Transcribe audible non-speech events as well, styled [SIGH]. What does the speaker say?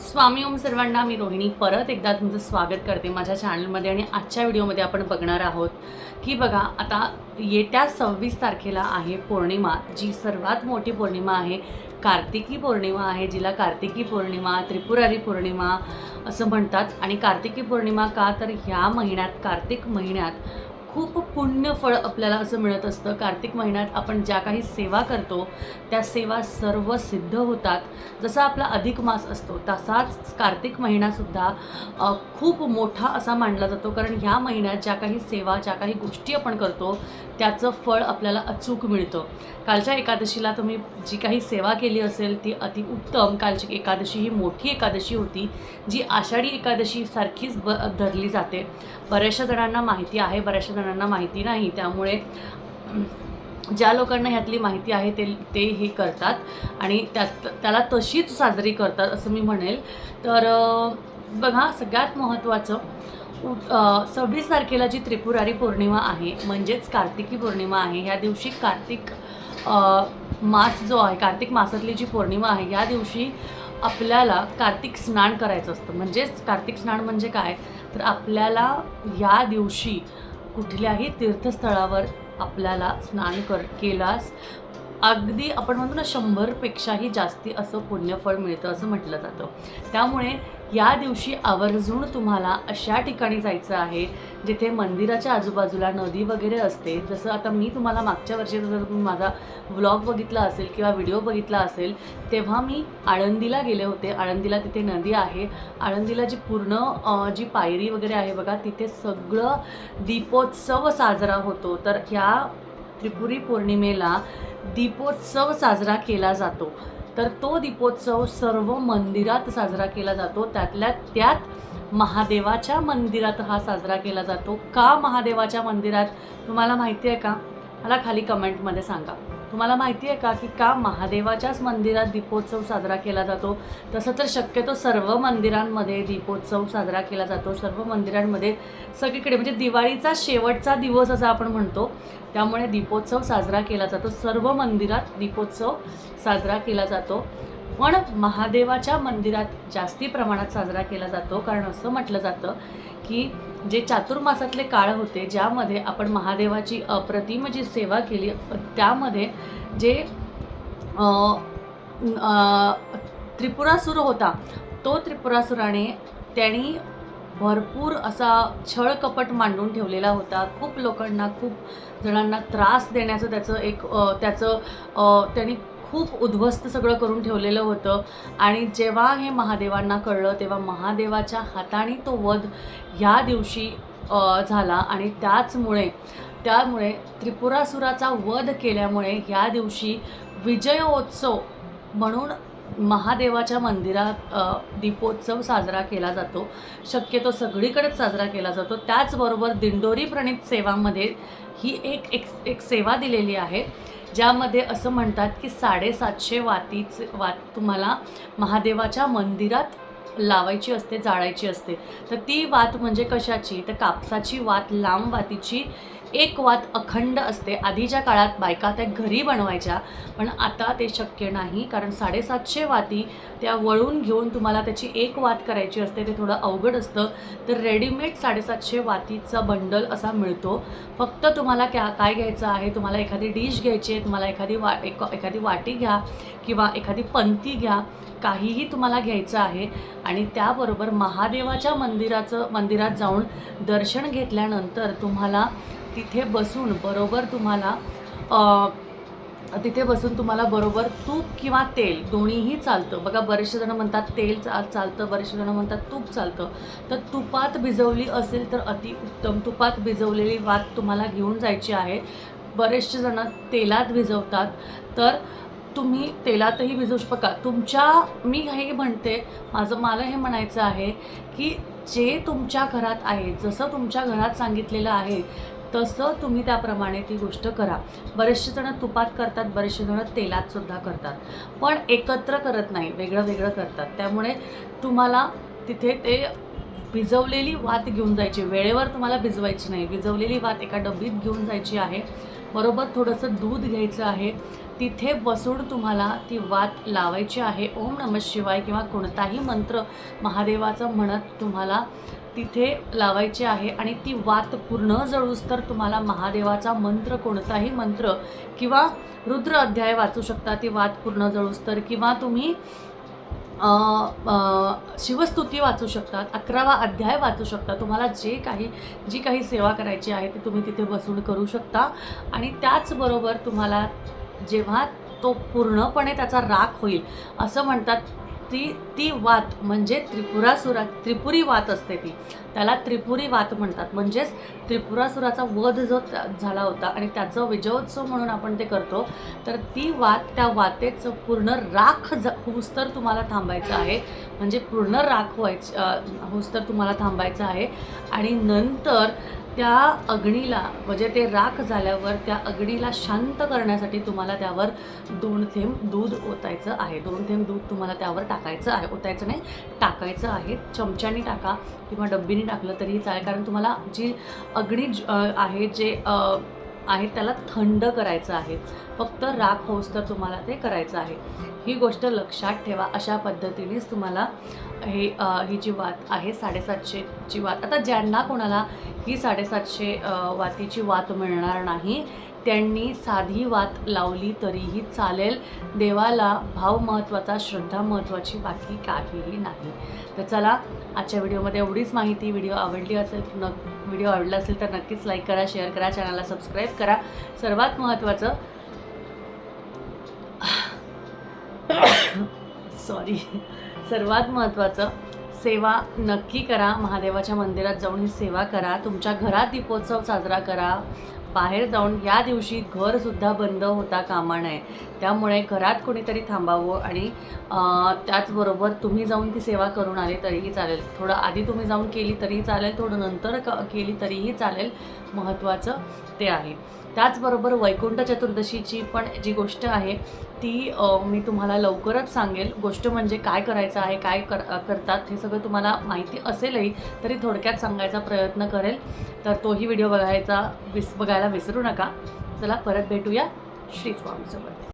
स्वामी ओम सर्वांना मी रोहिणी परत एकदा तुमचं स्वागत करते माझ्या चॅनलमध्ये आणि आजच्या व्हिडिओमध्ये आपण बघणार आहोत की बघा आता येत्या सव्वीस तारखेला आहे पौर्णिमा जी सर्वात मोठी पौर्णिमा आहे. कार्तिकी पौर्णिमा आहे जिला कार्तिकी पौर्णिमा त्रिपुरारी पौर्णिमा असं म्हणतात. आणि कार्तिकी पौर्णिमा का? तर ह्या महिन्यात कार्तिक महिन्यात खूप पुण्यफळ आपल्याला असं मिळत असतं. कार्तिक महिन्यात आपण ज्या काही सेवा करतो त्या सेवा सर्व सिद्ध होतात. जसा आपला अधिक मास असतो तसाच कार्तिक महिनासुद्धा खूप मोठा असा मानला जातो. कारण ह्या महिन्यात ज्या काही सेवा ज्या काही गोष्टी आपण करतो त्याचं फळ आपल्याला अचूक मिळतं. कालच्या एकादशीला तुम्ही जी काही सेवा केली असेल ती अतिउत्तम कालची एकादशी ही मोठी एकादशी होती जी आषाढी एकादशीसारखीच ब धरली जाते. बऱ्याचशा जणांना माहिती आहे बऱ्याचशा जणांना माहिती नाही त्यामुळे ज्या लोकांना ह्यातली माहिती आहे ते ते हे करतात आणि त्यात त्याला तशीच साजरी करतात असं मी म्हणेल. तर बघा सगळ्यात महत्त्वाचं सव्वीस तारखेला जी त्रिपुरारी पौर्णिमा आहे म्हणजेच कार्तिकी पौर्णिमा आहे ह्या दिवशी कार्तिक मास जो आहे कार्तिक मासातली जी पौर्णिमा आहे या दिवशी आपल्याला कार्तिक स्नान करायचं असतं. म्हणजेच कार्तिक स्नान म्हणजे काय? तर आपल्याला या दिवशी कुठल्याही तीर्थस्थळावर आपल्याला स्नान कर केलास अगदी आपण म्हणतो ना शंभरपेक्षाही जास्ती असं पुण्यफळ मिळतं असं म्हटलं जातं. त्यामुळे या दिवशी आवर्जून तुम्हाला अशा ठिकाणी जायचं आहे जिथे मंदिराच्या आजूबाजूला नदी वगैरे असते. जसं आता मी तुम्हाला मागच्या वर्षी जर तुम्ही माझा व्लॉग बघितला असेल किंवा व्हिडिओ बघितला असेल तेव्हा मी आळंदीला गेले होते. आळंदीला तिथे नदी आहे. आळंदीला जी पूर्ण जी पायरी वगैरे आहे बघा तिथे सगळं दीपोत्सव साजरा होतो. तर ह्या त्रिपुरी पौर्णिमेला दीपोत्सव साजरा केला जातो. तर तो दीपोत्सव सर्व मंदिरात साजरा केला जातो. त्यातल्या त्यात महादेवाच्या मंदिरात हा साजरा केला जातो. का महादेवाच्या मंदिरात? तुम्हाला माहिती आहे का? मला खाली कमेंटमध्ये सांगा. तुम्हाला माहिती आहे का की का महादेवाच्याच मंदिरात दीपोत्सव साजरा केला जातो? तसं तर शक्यतो सर्व मंदिरांमध्ये दीपोत्सव साजरा केला जातो. सर्व मंदिरांमध्ये सगळीकडे म्हणजे दिवाळीचा शेवटचा दिवस असा आपण म्हणतो. त्यामुळे दीपोत्सव साजरा केला जातो. सर्व मंदिरात दीपोत्सव साजरा केला जातो. पण महादेवाच्या मंदिरात जास्ती प्रमाणात साजरा केला जातो. कारण असं म्हटलं जातं की जे चातुर्मासातले काळ होते ज्यामध्ये आपण महादेवाची अप्रतिम जी सेवा केली त्यामध्ये जे त्रिपुरासूर होता तो त्रिपुरासुराने त्यांनी भरपूर असा छळ कपट मांडून ठेवलेला होता. खूप लोकांना खूप जणांना त्रास देण्याचं त्याचं एक त्याचं त्यांनी खूप उद्ध्वस्त सगळं करून ठेवलेलं होतं. आणि जेव्हा हे महादेवांना कळलं तेव्हा महादेवाच्या हाताने तो वध ह्या दिवशी झाला. आणि त्याचमुळे त्यामुळे त्रिपुरासुराचा वध केल्यामुळे ह्या दिवशी विजयोत्सव म्हणून महादेवाच्या मंदिरात दीपोत्सव साजरा केला जातो. शक्यतो सगळीकडेच साजरा केला जातो. त्याचबरोबर दिंडोरी प्रणित सेवामध्ये ही एक एक एक सेवा दिलेली आहे ज्यामध्ये असं म्हणतात की साडेसातशे वातीचे वात तुम्हाला महादेवाच्या मंदिरात लावायची असते जाळायची असते. तर ती वात म्हणजे कशाची? तर कापसाची वात लांब वातीची एक वात अखंड असते. आधीच्या काळात बायका त्या घरी बनवायच्या पण आता ते शक्य नाही. कारण साडेसातशे वाती त्या वळून घेऊन तुम्हाला त्याची एक वात करायची असते ते थोडं अवघड असतं. तर रेडीमेड साडेसातशे वातीचा बंडल असा मिळतो. फक्त तुम्हाला क्या काय घ्यायचं आहे? तुम्हाला एखादी डिश घ्यायची आहे तुम्हाला एखादी वा एक एखादी वाटी घ्या किंवा एखादी पंती घ्या काहीही तुम्हाला घ्यायचं आहे. आणि त्याबरोबर महादेवाच्या मंदिराचं मंदिरात जाऊन दर्शन घेतल्यानंतर तुम्हाला तिथे बसून बरोबर तुम्हाला तिथे बसून तुम्हाला बरोबर तूप किंवा तेल दोन्हीही चालतं. बघा बरेचसे जणं म्हणतात तेल चा चालतं बरेचसे जणं म्हणतात तूप चालतं. तर तुपात भिजवली असेल तर अतिउत्तम तुपात भिजवलेली वात तुम्हाला घेऊन जायची आहे. बरेचसे जणं तेलात भिजवतात. तर तुम्ही तेलातही भिजवू शकता. तुमच्या मी हे म्हणते माझं मला हे म्हणायचं आहे की जे तुमच्या घरात आहे जसं तुमच्या घरात सांगितलेलं आहे तसं तुम्ही त्याप्रमाणे ती गोष्ट करा. बरेचसे जणं तुपात करतात बरेचसे जणं तेलातसुद्धा करतात. पण एकत्र करत नाही वेगळं वेगळं करतात. त्यामुळे तुम्हाला तिथे ते भिजवलेली वात घेऊन जायची. वेळेवर तुम्हाला भिजवायची नाही. भिजवलेली वात एका डबीत घेऊन जायची आहे. बरोबर थोडंसं दूध घ्यायचं आहे. तिथे बसून तुम्हाला ती वात लावायची आहे. ओम नम शिवाय किंवा कोणताही मंत्र महादेवाचं म्हणत तुम्हाला तिथे लावायची आहे आणि ती वात पूर्ण जळूस तर तुम्हाला महादेवाचा मंत्र कोणताही मंत्र किंवा रुद्र अध्याय वाचू शकता. ती वात पूर्ण जळूस तर किंवा तुम्ही शिवस्तुती वाचू शकतात अकरावा अध्याय वाचू शकता. तुम्हाला जे काही जी काही सेवा करायची आहे ती तुम्ही तिथे बसून करू शकता. आणि त्याचबरोबर तुम्हाला जेव्हा तो पूर्णपणे त्याचा राख होईल असं म्हणतात ती ती वात म्हणजे त्रिपुरासुरा त्रिपुरी वात असते ती. त्याला त्रिपुरी वात म्हणतात. म्हणजेच त्रिपुरासुराचा वध जो झाला होता आणि त्याचं विजयोत्सव म्हणून आपण ते करतो तर ती वात त्या वातेचं पूर्ण राख ज होऊस तुम्हाला थांबायचं आहे. म्हणजे पूर्ण राख व्हायचं हुस्तर तुम्हाला थांबायचं आहे. आणि नंतर त्या अग्नीला म्हणजे ते राख झाल्यावर त्या अग्नीला शांत करण्यासाठी तुम्हाला त्यावर दोन थेंब दूध ओतायचं आहे. दोन थेंब दूध तुम्हाला त्यावर टाकायचं आहे. ओतायचं नाही टाकायचं आहे. चमच्याने टाका किंवा डब्बीने टाकलं तरीही चालेल. कारण तुम्हाला जी अग्नी ज- आहे जे आहे त्याला थंड करायचं आहे. फक्त राख होस तर तुम्हाला ते करायचं आहे. ही गोष्ट लक्षात ठेवा अशा पद्धतीनेच तुम्हाला हे ही जी वात आहे साडेसातशेची वात. आता ज्यांना कोणाला ही साडेसातशे वातीची वात मिळणार नाही त्यांनी साधी वात लावली तरीही चालेल. देवाला भाव महत्त्वाचा श्रद्धा महत्त्वाची बाकी काहीही नाही. तर चला आजच्या व्हिडिओमध्ये एवढीच माहिती. व्हिडिओ आवडली असेल न व्हिडिओ आवडला असेल तर नक्कीच लाईक करा शेअर करा चॅनलला सबस्क्राईब करा. सर्वात महत्त्वाचं [COUGHS] सॉरी सर्वात महत्त्वाचं सेवा नक्की करा. महादेवाच्या मंदिरात जाऊन ही सेवा करा. तुमच्या घरात दीपोत्सव साजरा करा. बाहेर जाऊन या दिवशी घरसुद्धा बंद होता कामा नये. त्यामुळे घरात कोणीतरी थांबावं आणि त्याचबरोबर तुम्ही जाऊन ती सेवा करून आले तरीही चालेल. थोडं आधी तुम्ही जाऊन केली तरीही चालेल थोडं नंतर क केली तरीही चालेल. महत्त्वाचं ते आहे. त्याचबरोबर वैकुंठ चतुर्दशीची पण जी गोष्ट आहे ती मी तुम्हाला लवकरच सांगेल गोष्ट म्हणजे काय करायचं आहे काय कर करतात हे सगळं तुम्हाला माहिती असेलही तरी थोडक्यात सांगायचा प्रयत्न करेल. तर तोही व्हिडिओ बघायचा विस बघायला विसरू नका. चला परत भेटूया श्री स्वामीसोबत.